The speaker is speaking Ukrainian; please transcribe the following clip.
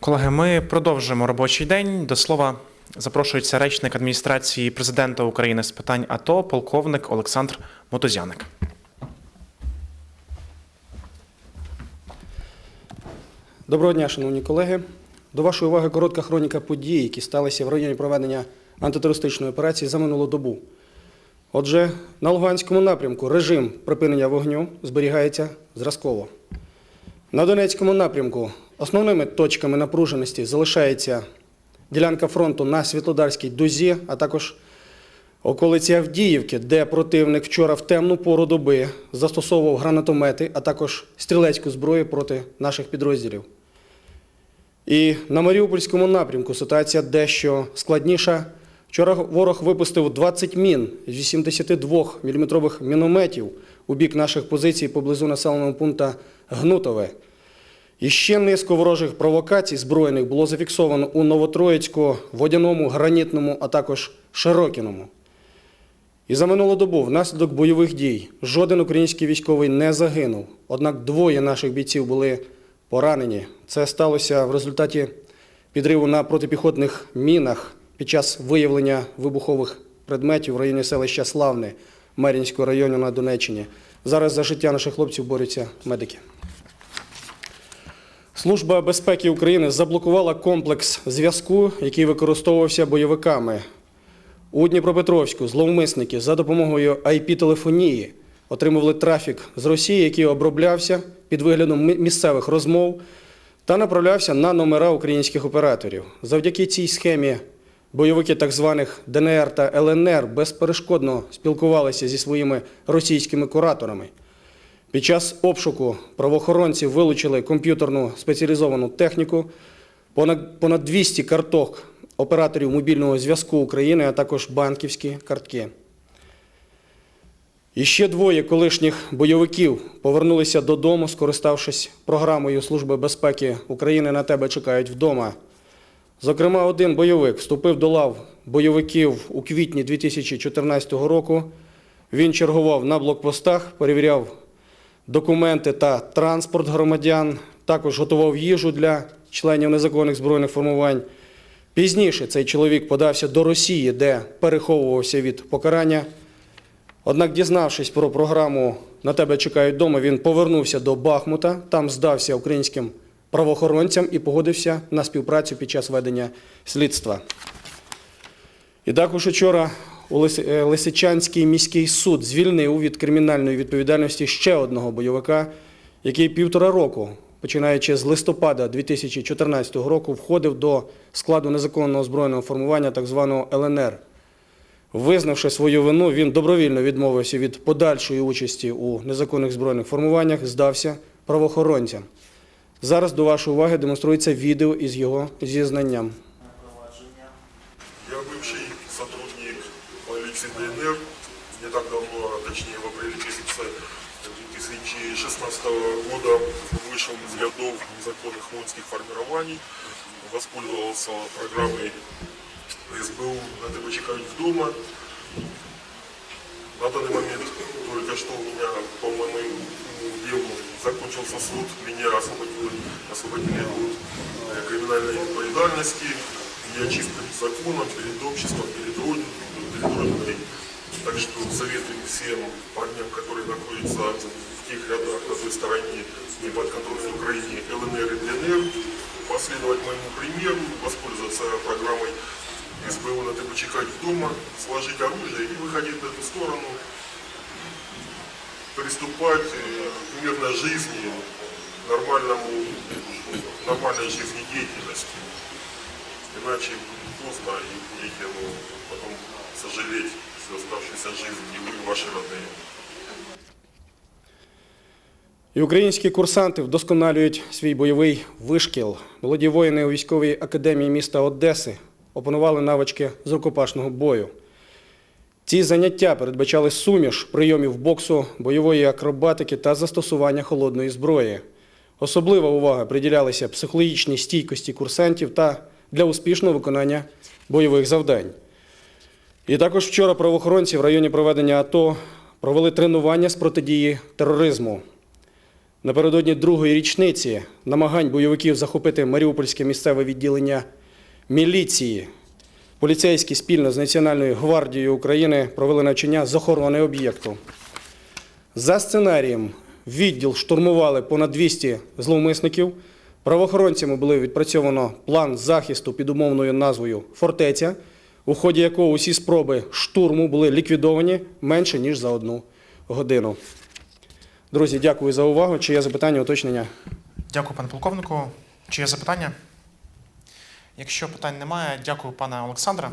Колеги, ми продовжуємо робочий день. До слова запрошується речник адміністрації президента України з питань АТО, полковник Олександр Мотозяник. Доброго дня, шановні колеги. До вашої уваги коротка хроніка подій, які сталися в районі проведення антитерористичної операції за минулу добу. Отже, на Луганському напрямку режим припинення вогню зберігається зразково. На Донецькому напрямку основними точками напруженості залишається ділянка фронту на Світлодарській дузі, а також околиці Авдіївки, де противник вчора в темну пору доби застосовував гранатомети, а також стрілецьку зброю проти наших підрозділів. І на Маріупольському напрямку ситуація дещо складніша. Вчора ворог випустив 20 мін з 82 мм мінометів у бік наших позицій поблизу населеного пункту Гнутове. І ще низку ворожих провокацій збройних було зафіксовано у Новотроїцьку, Водяному, Гранітному, а також Широкіному. І за минулу добу внаслідок бойових дій жоден український військовий не загинув. Однак двоє наших бійців були поранені. Це сталося в результаті підриву на протипіхотних мінах під час виявлення вибухових предметів в районі селища Славне Мерінського району на Донеччині. Зараз за життя наших хлопців борються медики. Служба безпеки України заблокувала комплекс зв'язку, який використовувався бойовиками. У Дніпропетровську зловмисники за допомогою IP-телефонії отримували трафік з Росії, який оброблявся під виглядом місцевих розмов та направлявся на номера українських операторів. Завдяки цій схемі бойовики так званих ДНР та ЛНР безперешкодно спілкувалися зі своїми російськими кураторами. Під час обшуку правоохоронці вилучили комп'ютерну спеціалізовану техніку, понад, понад 200 карток операторів мобільного зв'язку України, а також банківські картки. І ще двоє колишніх бойовиків повернулися додому, скориставшись програмою Служби безпеки України на тебе чекають вдома. Зокрема, один бойовик вступив до лав бойовиків у квітні 2014 року. Він чергував на блокпостах, перевіряв документи та транспорт громадян, також готував їжу для членів незаконних збройних формувань. Пізніше цей чоловік подався до Росії, де переховувався від покарання. Однак, дізнавшись про програму На тебе чекають вдома, він повернувся до Бахмута, там здався українським правоохоронцям і погодився на співпрацю під час ведення слідства. І також учора Лисичанський міський суд звільнив від кримінальної відповідальності ще одного бойовика, який півтора року, починаючи з листопада 2014 року, входив до складу незаконного збройного формування так званого ЛНР. Визнавши свою вину, він добровільно відмовився від подальшої участі у незаконних збройних формуваннях, здався правоохоронцям. Зараз до вашої уваги демонструється відео із його зізнанням. ДНР. Не так давно, а точнее в апреле месяце 2016 года вышел из рядов незаконных воинских формирований, воспользовался программой СБУ «Надо почекать в дома». На данный момент только что у меня по моему делу закончился суд, меня освободили, освободили от э, криминальной ответственности. Я чист перед законом, перед обществом, Родиной. Так что советую всем парням, которые находятся в тех рядах на той стороне, не под контролем Украины, ЛНР и ДНР, последовать моему примеру, воспользоваться программой СБУ почекать в дома, сложить оружие и выходить на эту сторону, приступать э, к мирной жизни, нормальному, нормальной жизнедеятельности. Иначе поздно и будете ну, потом сожалеть всю оставшуюся жизнь и вы, и ваши родные. І українські курсанти вдосконалюють свій бойовий вишкіл. Молоді воїни у військовій академії міста Одеси опанували навички з рукопашного бою. Ці заняття передбачали суміш прийомів боксу, бойової акробатики та застосування холодної зброї. Особлива увага приділялася психологічній стійкості курсантів та для успішного виконання бойових завдань. І також вчора правоохоронці в районі проведення АТО провели тренування з протидії тероризму. Напередодні другої річниці намагань бойовиків захопити Маріупольське місцеве відділення міліції. Поліцейські спільно з Національною гвардією України провели навчання з охорони об'єкту. За сценарієм відділ штурмували понад 200 зловмисників. Правоохоронцями було відпрацьовано план захисту під умовною назвою Фортеця, у ході якого усі спроби штурму були ліквідовані менше ніж за одну годину. Друзі, дякую за увагу. Чи є запитання, уточнення? Дякую, пане полковнику. Чи є запитання? Якщо питань немає, дякую, пане Олександре.